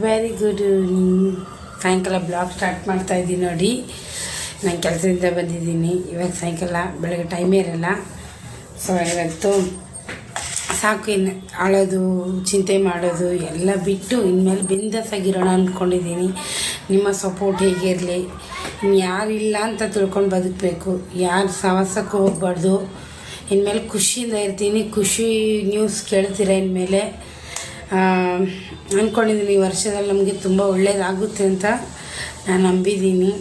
Very good ಸಾಯಂಕಾಲ blog start ಮಾಡ್ತಾ ಇದ್ದೀನಿ ನೋಡಿ. ನಾನು ಕೆಲಸದಿಂದ ಬಂದಿದ್ದೀನಿ. ಇವಾಗ ಸಾಯಂಕಾಲ ಬೆಳಗ್ಗೆ ಟೈಮೇ ಇರಲ್ಲ. ಸೊ ಇವತ್ತು ಸಾಕು ಇನ್ನು ಆಳೋದು ಚಿಂತೆ ಮಾಡೋದು ಎಲ್ಲ ಬಿಟ್ಟು ಇನ್ಮೇಲೆ ಬಿಂದಸಾಗಿರೋಣ ಅಂದ್ಕೊಂಡಿದ್ದೀನಿ ನಿಮ್ಮ ಸಪೋರ್ಟ್ ಹೇಗಿರಲಿ ಇನ್ನು ಯಾರಿಲ್ಲ ಅಂತ ತಿಳ್ಕೊಂಡು ಬದುಕಬೇಕು. ಯಾರು ಸಹವಾಸಕ್ಕೂ ಹೋಗ್ಬಾರ್ದು. ಇನ್ಮೇಲೆ ಖುಷಿಯಿಂದ ಇರ್ತೀನಿ. ಖುಷಿ ನ್ಯೂಸ್ ಕೇಳ್ತೀರ ಇನ್ಮೇಲೆ? ಅಂದ್ಕೊಂಡಿದ್ದೀನಿ ಈ ವರ್ಷದಲ್ಲಿ ನಮಗೆ ತುಂಬ ಒಳ್ಳೆಯದಾಗುತ್ತೆ ಅಂತ ನಾನು ನಂಬಿದ್ದೀನಿ.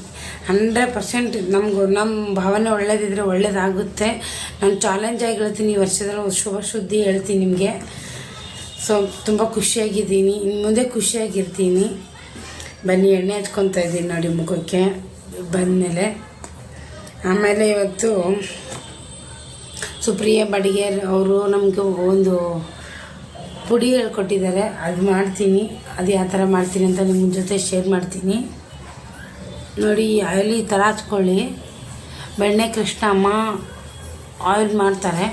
ಹಂಡ್ರೆಡ್ ಪರ್ಸೆಂಟ್ ನಮ್ಗೆ ನಮ್ಮ ಭಾವನೆ ಒಳ್ಳೇದಿದ್ರೆ ಒಳ್ಳೇದಾಗುತ್ತೆ. ನಾನು ಚಾಲೆಂಜ್ ಆಗಿ ಹೇಳ್ತೀನಿ ಈ ವರ್ಷದಲ್ಲಿ ಶುಭ ಸುದ್ದಿ ಹೇಳ್ತೀನಿ ನಿಮಗೆ. ಸೊ ತುಂಬ ಖುಷಿಯಾಗಿದ್ದೀನಿ. ಇನ್ನು ಮುಂದೆ ಖುಷಿಯಾಗಿರ್ತೀನಿ. ಬನ್ನಿ, ಎಣ್ಣೆ ಹಚ್ಕೊತಾ ಇದ್ದೀನಿ ನೋಡಿ ಮುಖಕ್ಕೆ. ಬಂದಮೇಲೆ, ಆಮೇಲೆ ಇವತ್ತು ಸುಪ್ರಿಯ ಬಡಿಗೇರ್ ಅವರು ನಮಗೆ ಒಂದು ಪುಡಿ ಹೇಳ್ಕೊಟ್ಟಿದ್ದಾರೆ. ಅದು ಮಾಡ್ತೀನಿ. ಅದು ಯಾವ ಥರ ಮಾಡ್ತೀನಿ ಅಂತ ನಿಮ್ಮ ಜೊತೆ ಶೇರ್ ಮಾಡ್ತೀನಿ. ನೋಡಿ ಆಯಿಲ್ ಈ ಥರ ಹಚ್ಕೊಳ್ಳಿ. ಬೆಣ್ಣೆ ಕೃಷ್ಣ ಅಮ್ಮ ಆಯಿಲ್ ಮಾಡ್ತಾರೆ.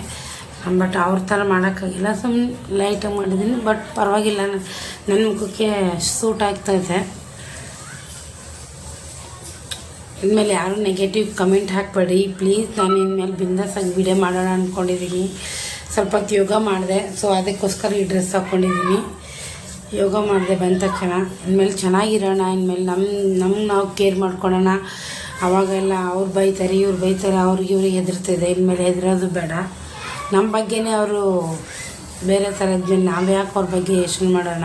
ಬಟ್ ಅವ್ರ ಥರ ಮಾಡೋಕ್ಕಾಗಿಲ್ಲ. ಸುಮ್ಮನೆ ಲೈಟಾಗಿ ಮಾಡಿದ್ದೀನಿ. ಬಟ್ ಪರವಾಗಿಲ್ಲ. ನನ್ನ ಮುಖಕ್ಕೆ ಸೂಟ್ ಆಗ್ತಾಯಿದೆ ಇನ್ಮೇಲೆ ಯಾರು ನೆಗೆಟಿವ್ ಕಮೆಂಟ್ ಹಾಕಬೇಡಿ. ಪ್ಲೀಸ್ ನಾನು ಇನ್ಮೇಲೆ ಬಿಂದಾಸಾಗಿ ವಿಡಿಯೋ ಮಾಡೋಣ ಅಂದ್ಕೊಂಡಿದ್ದೀನಿ ಸ್ವಲ್ಪ ಹೊತ್ತು ಯೋಗ ಮಾಡಿದೆ. ಸೊ ಅದಕ್ಕೋಸ್ಕರ ಈ ಡ್ರೆಸ್ ಹಾಕ್ಕೊಂಡಿದ್ದೀನಿ ಯೋಗ ಮಾಡಿದೆ ಬಂದ ತಕ್ಷಣ. ಇನ್ಮೇಲೆ ಚೆನ್ನಾಗಿರೋಣ, ಇನ್ಮೇಲೆ ನಮ್ಮ ನಮ್ಗೆ ನಾವು ಕೇರ್ ಮಾಡ್ಕೊಳ್ಳೋಣ ಅವಾಗೆಲ್ಲ ಅವ್ರು ಬೈತಾರೆ, ಇವ್ರು ಬೈತಾರೆ, ಅವ್ರಿಗೆ ಇವ್ರಿಗೆ ಹೆದರ್ತಿದೆ. ಇನ್ಮೇಲೆ ಹೆದರೋದು ಬೇಡ. ನಮ್ಮ ಬಗ್ಗೆನೇ ಅವರು ಬೇರೆ ಥರದ್ಮೇಲೆ ನಾವು ಯಾಕೆ ಅವ್ರ ಬಗ್ಗೆ ಯೋಚನೆ ಮಾಡೋಣ?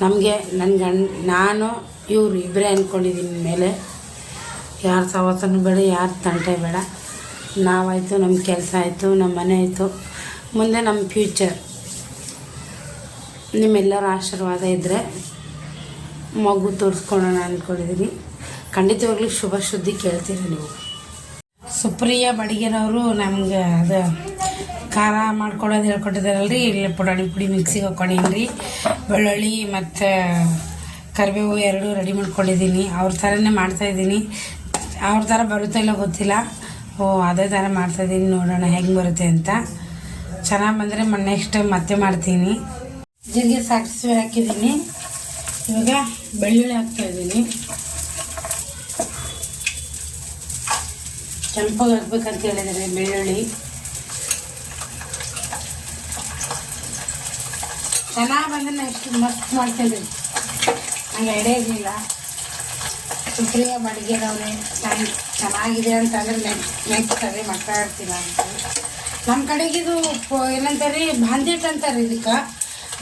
ನಮಗೆ ನನ್ನ ಗಂಡ, ನಾನು, ಇವರು ಇಬ್ಬರೇ ಅಂದ್ಕೊಂಡಿದ್ದೀನಿ ಮೇಲೆ ಯಾರ ಸವತನೂ ಬೇಡ, ಯಾರ ತಂಟೆ ಬೇಡ. ನಾವಾಯಿತು ನಮ್ಮ ಕೆಲಸ ಆಯಿತು ನಮ್ಮ ಮನೆ ಆಯಿತು. ಮುಂದೆ ನಮ್ಮ ಫ್ಯೂಚರ್ ನಿಮ್ಮೆಲ್ಲರ ಆಶೀರ್ವಾದ ಇದ್ದರೆ ಮಗು ತೋರಿಸ್ಕೊಳ್ಳೋಣ ಅಂದ್ಕೊಂಡಿದ್ದೀನಿ ಖಂಡಿತವಾಗ್ಲೂ ಶುಭ ಶುದ್ಧಿ ಕೇಳ್ತೀರಿ ನೀವು. ಸುಪ್ರಿಯ ಬಡಿಗೆರವರು ನಮ್ಗೆ ಅದು ಖಾರ ಮಾಡ್ಕೊಡೋದು ಹೇಳ್ಕೊಟ್ಟಿದ್ದಾರಲ್ರಿ? ಇಲ್ಲಿ ಪುಡಾಣಿ ಪುಡಿ ಮಿಕ್ಸಿಗೆ ಹಾಕ್ಕೊಂಡಿನಿ ಬೆಳ್ಳುಳ್ಳಿ ಮತ್ತು ಕರಿಬೇವು ಎರಡು ರೆಡಿ ಮಾಡ್ಕೊಂಡಿದ್ದೀನಿ ಅವ್ರ ಥರನೇ ಮಾಡ್ತಾಯಿದ್ದೀನಿ ಅವ್ರ ಥರ ಬರುತ್ತೋ ಇಲ್ಲ ಗೊತ್ತಿಲ್ಲ. ಓ, ಅದೇ ಥರ ಮಾಡ್ತಾಯಿದ್ದೀನಿ ನೋಡೋಣ ಹೆಂಗೆ ಬರುತ್ತೆ ಅಂತ. ಚೆನ್ನಾಗಿ ಬಂದರೆ ನೆಕ್ಸ್ಟ್ ಟೈಮ್ ಮತ್ತೆ ಮಾಡ್ತೀನಿ. ಜೀರಿಗೆ ಸಾಸಿವೆ ಹಾಕಿದ್ದೀನಿ. ಇವಾಗ ಬೆಳ್ಳುಳ್ಳಿ ಹಾಕ್ತಾಯಿದ್ದೀನಿ ಕೆಂಪಾಗಿ ಹಾಕ್ಬೇಕಂತ ಹೇಳಿದರೆ ಬೆಳ್ಳುಳ್ಳಿ. ಚೆನ್ನಾಗಿ ಬಂದರೆ ನೆಕ್ಸ್ಟ್ ಮಸ್ತ್ ಮಾಡ್ತೀನಿ ನಂಗೆ ಐಡಿಯಾ ಇರಲಿಲ್ಲ. ಸುಪ್ರಿಯ ಬಡಿಗೆರವ್ರೆ ಚೆನ್ನಾಗಿದೆ ಅಂತಂದ್ರೆ ನೆಕ್ಸ್ಟ್ ನೆಕ್ಸ್ಟ್ ಅದೇ ಮಾಡ್ತಾ ಇರ್ತೀನಿ ಅಂತ. ನಮ್ಮ ಕಡೆಗೆ ಇದು ಏನಂತಾರೆ, ಬಾಂದಿಟ್ ಅಂತಾರೆ ಇದಕ್ಕೆ.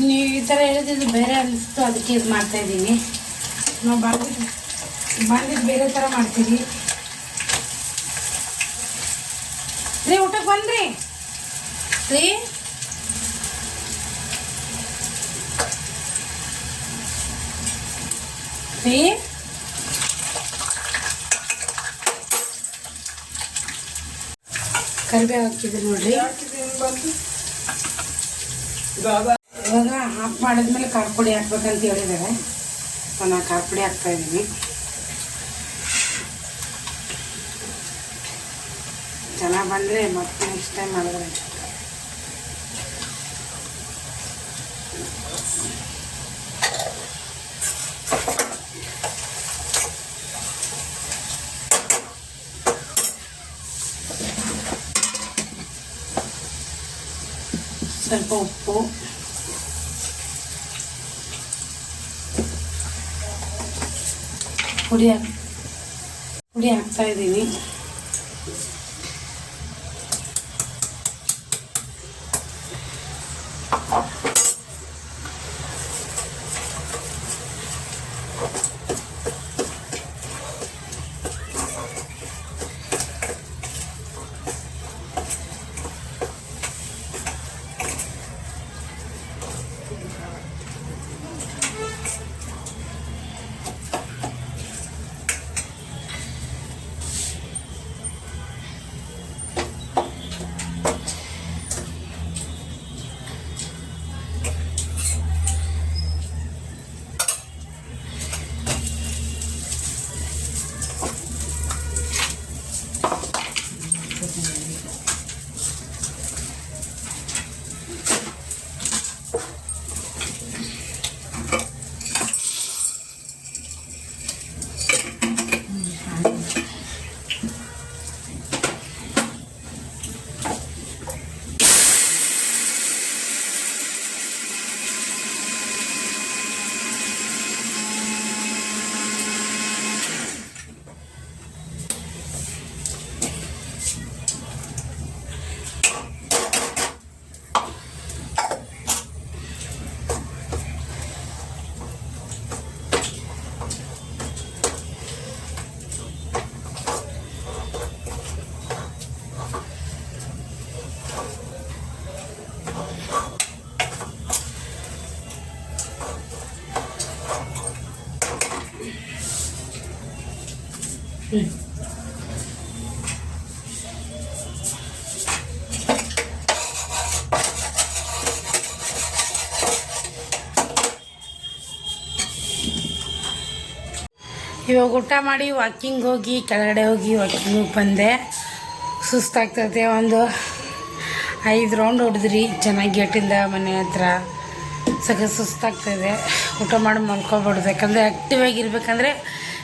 ನೀವು ಈ ಥರ ಹೇಳಿದ್ದು ಬೇರೆ ಅನಿಸ್ತು, ಅದಕ್ಕೆ ಇದು ಮಾಡ್ತಾಯಿದ್ದೀನಿ ನಾವು ಬಾಂದಿಟ್ ಬಾಂದಿಟ್ ಬೇರೆ ಥರ ಮಾಡ್ತೀವಿ. ರೀ ಊಟಕ್ಕೆ ಬನ್ರಿ ರೀ? ರೀ? ಕರಿಬೇವು ಹಾಕಿದ್ರು ನೋಡ್ರಿ. ಇವಾಗ ಆಫ್ ಮಾಡಿದ್ಮೇಲೆ ಖಾರ ಪುಡಿ ಹಾಕ್ಬೇಕಂತ ಹೇಳಿದ್ದಾರೆ. ನಾನು ಖಾರ ಪುಡಿ ಹಾಕ್ತಾ ಇದ್ದೀನಿ. ಚೆನ್ನಾಗಿ ಬಂದರೆ ಮತ್ತೆ ನೆಕ್ಸ್ಟ್ ಟೈಮ್ ಮಾಡಿದ್ರೆ. ಸ್ವಲ್ಪ ಉಪ್ಪು ಪುಡಿ ಹಾಕ್ ಪುಡಿ ಹಾಕ್ತಾ ಇವಾಗ ಊಟ ಮಾಡಿ ವಾಕಿಂಗ್ ಹೋಗಿ, ಕೆಳಗಡೆ ಹೋಗಿ ವಾಕಿಂಗ್ ಬಂದೆ. ಸುಸ್ತಾಗ್ತದೆ, ಒಂದು ಐದು ರೌಂಡ್ ಹೊಡೆದ್ರಿ, ಚೆನ್ನಾಗಿ ಗೇಟಿಂದ ಮನೆ ಹತ್ರ. ಸಖತ್ ಸುಸ್ತಾಗ್ತದೆ. ಊಟ ಮಾಡಿ ಮಲ್ಕೊಬಾರ್ದು. ಯಾಕಂದರೆ ಆ್ಯಕ್ಟಿವ್ ಆಗಿರ್ಬೇಕಂದ್ರೆ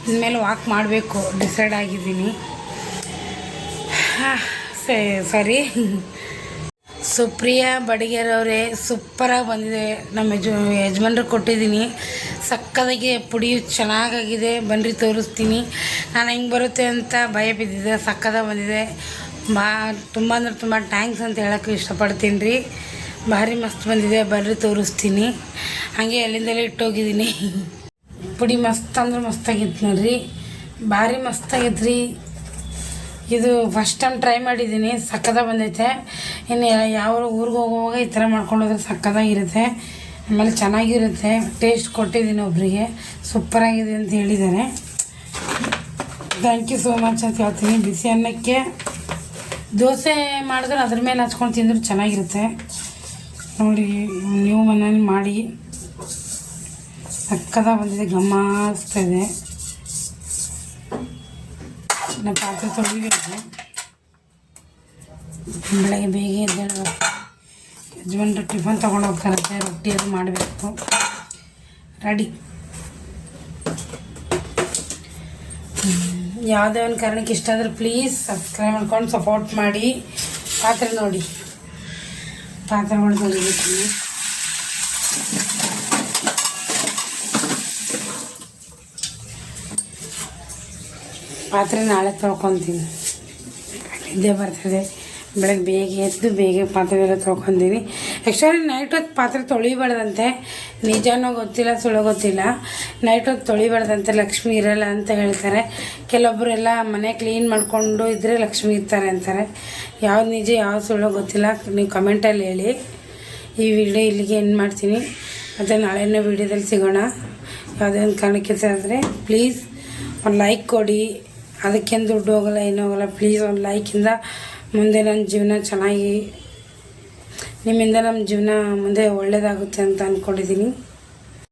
ಇನ್ಮೇಲೆ ವಾಕ್ ಮಾಡಬೇಕು. ಡಿಸೈಡ್ ಆಗಿದ್ದೀನಿ. ಸಾರಿ. ಸುಪ್ರಿಯಾ ಅವರೇ ಸೂಪರಾಗಿ ಬಂದಿದೆ. ನಮ್ಮ ಯಜ ಯಜಮಾನ್ರಿಗೆ ಕೊಟ್ಟಿದ್ದೀನಿ. ಸಕ್ಕದಾಗಿ ಪುಡಿ ಚೆನ್ನಾಗಾಗಿದೆ. ಬನ್ನಿರಿ ತೋರಿಸ್ತೀನಿ. ನಾನು ಹೆಂಗೆ ಬರುತ್ತೆ ಅಂತ ಭಯ ಬಿದ್ದಿದೆ. ಸಕ್ಕದಾಗ ಬಂದಿದೆ. ಬಾ, ತುಂಬ ಅಂದ್ರೆ ತುಂಬ ಟ್ಯಾಂಕ್ಸ್ ಅಂತ ಹೇಳೋಕ್ಕೆ ಇಷ್ಟಪಡ್ತೀನಿ ರೀ. ಭಾರಿ ಮಸ್ತ್ ಬಂದಿದೆ. ಬನ್ರಿ, ತೋರಿಸ್ತೀನಿ. ಹಾಗೆ ಅಲ್ಲಿಂದಲೇ ಇಟ್ಟೋಗಿದ್ದೀನಿ. ಪುಡಿ ಮಸ್ತ್ ಅಂದ್ರೆ ಮಸ್ತಾಗಿತ್ತು ನೋಡ್ರಿ. ಭಾರಿ ಮಸ್ತಾಗಿತ್ತು ರೀ. ಇದು ಫಸ್ಟ್ ಟೈಮ್ ಟ್ರೈ ಮಾಡಿದ್ದೀನಿ ಸಕ್ಕದ ಬಂದೈತೆ. ಇನ್ನು ಯಾವ ಊರಿಗೆ ಹೋಗುವಾಗ ಈ ಥರ ಮಾಡ್ಕೊಂಡು ಹೋದ್ರೆ ಸಕ್ಕದಾಗಿರುತ್ತೆ ಆಮೇಲೆ ಚೆನ್ನಾಗಿರುತ್ತೆ ಟೇಸ್ಟ್ ಕೊಟ್ಟಿದ್ದೀನಿ ಒಬ್ಬರಿಗೆ ಸೂಪರಾಗಿದೆ ಅಂತ ಹೇಳಿದ್ದಾರೆ. ಥ್ಯಾಂಕ್ ಯು ಸೋ ಮಚ್ ಅಂತ ಹೇಳ್ತೀನಿ. ಬಿಸಿ ಅನ್ನಕ್ಕೆ ದೋಸೆ ಮಾಡಿದ್ರೆ ಅದ್ರ ಮೇಲೆ ಹಚ್ಕೊಂಡು ತಿಂದ್ರೆ ಚೆನ್ನಾಗಿರುತ್ತೆ. ನೋಡಿ, ನೀವು ಮನೇಲಿ ಮಾಡಿ. ಸಕ್ಕದಾಗ ಬಂದಿದೆ ಘಮ ಇದೆ. ನಮ್ಮ ಪಾತ್ರೆ ತೊಳಿಬೇಕು ಬೆಳಗ್ಗೆ ಬೇಗ ಎದ್ದೇಳಬೇಕು. ಯಜಮಾನ್ರು ಟಿಫನ್ ತೊಗೊಂಡು ಹೋಗ್ತಾರಂತೆ, ರೊಟ್ಟಿ ಅದು ಮಾಡಬೇಕು. ರೆಡಿ. ಯಾವುದೇ ಒಂದು ಕಾರಣಕ್ಕೆ ಇಷ್ಟ ಆದರೆ ಪ್ಲೀಸ್ ಸಬ್ಸ್ಕ್ರೈಬ್ ಮಾಡ್ಕೊಂಡು ಸಪೋರ್ಟ್ ಮಾಡಿ. ಪಾತ್ರೆ ನೋಡಿ. ಪಾತ್ರೆಗಳು ತೊಳಿಬೇಕು ಪಾತ್ರೆ ನಾಳೆ ತೊಳ್ಕೊತೀನಿ. ನಿದ್ದೆ ಬರ್ತದೆ. ಬೆಳಗ್ಗೆ ಬೇಗ ಎದ್ದು ಬೇಗ ಪಾತ್ರೆ ಎಲ್ಲ ತೊಳ್ಕೊತೀನಿ. ಆ್ಯಕ್ಚುಲಿ ನೈಟ್ ಹೊತ್ತು ಪಾತ್ರೆ ತೊಳಿಬಾರ್ದಂತೆ. ನಿಜನೂ ಗೊತ್ತಿಲ್ಲ, ಸುಳ್ಳು ಗೊತ್ತಿಲ್ಲ. ನೈಟ್ ಹೊತ್ತು ತೊಳಿಬಾರ್ದಂತೆ ಲಕ್ಷ್ಮಿ ಇರಲ್ಲ ಅಂತ ಹೇಳ್ತಾರೆ. ಕೆಲವೊಬ್ಬರೆಲ್ಲ ಮನೆ ಕ್ಲೀನ್ ಮಾಡಿಕೊಂಡು ಇದ್ದರೆ ಲಕ್ಷ್ಮಿ ಇರ್ತಾರೆ ಅಂತಾರೆ. ಯಾವ್ದು ನಿಜ, ಯಾವ್ದು ಸುಳ್ಳು ಗೊತ್ತಿಲ್ಲ. ನೀವು ಕಮೆಂಟಲ್ಲಿ ಹೇಳಿ. ಈ ವಿಡಿಯೋ ಇಲ್ಲಿಗೆ ಏನು ಮಾಡ್ತೀನಿ. ಮತ್ತು ನಾಳೆನೇ ವಿಡಿಯೋದಲ್ಲಿ ಸಿಗೋಣ. ಯಾವುದೇ ಒಂದು ಕಾರಣಕ್ಕೆ ಆದರೆ ಪ್ಲೀಸ್ ಒಂದು ಲೈಕ್ ಕೊಡಿ. ಅದಕ್ಕೇನು ದುಡ್ಡು ಹೋಗಲ್ಲ, ಏನೂ ಹೋಗಲ್ಲ ಪ್ಲೀಸ್ ಒಂದು ಲೈಕಿಂದ ಮುಂದೆ ನನ್ನ ಜೀವನ ಚೆನ್ನಾಗಿ, ನಿಮ್ಮಿಂದ ನಮ್ಮ ಜೀವನ ಮುಂದೆ ಒಳ್ಳೆಯದಾಗುತ್ತೆ ಅಂತ ಅಂದ್ಕೊಂಡಿದ್ದೀನಿ